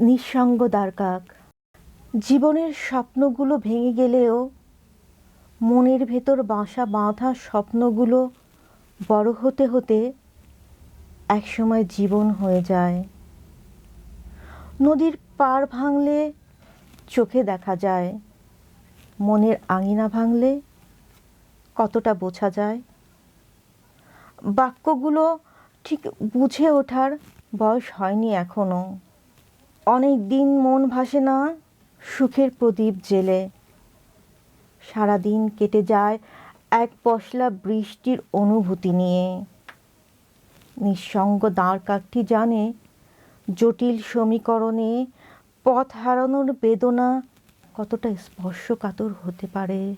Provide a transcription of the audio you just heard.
নিঃসঙ্গ দ্বারকাক। জীবনের স্বপ্নগুলো ভেঙে গেলেও মনের ভেতর বাসা বাঁধা স্বপ্নগুলো বড় হতে হতে একসময় জীবন হয়ে যায়। নদীর পাড় ভাঙলে চোখে দেখা যায়, মনের আঙিনা ভাঙলে কতটা বোঝা যায়। বাক্যগুলো ঠিক বুঝে ওঠার বয়স হয়নি এখনও। অনেক দিন মন ভাসে না সুখের প্রদীপ জেলে। সারাদিন কেটে যায় এক পশলা বৃষ্টির অনুভূতি নিয়ে। নিঃসঙ্গ দাঁড় কাকটি জানে জটিল সমীকরণে পথ হারানোর বেদনা কতটা স্পর্শকাতর হতে পারে।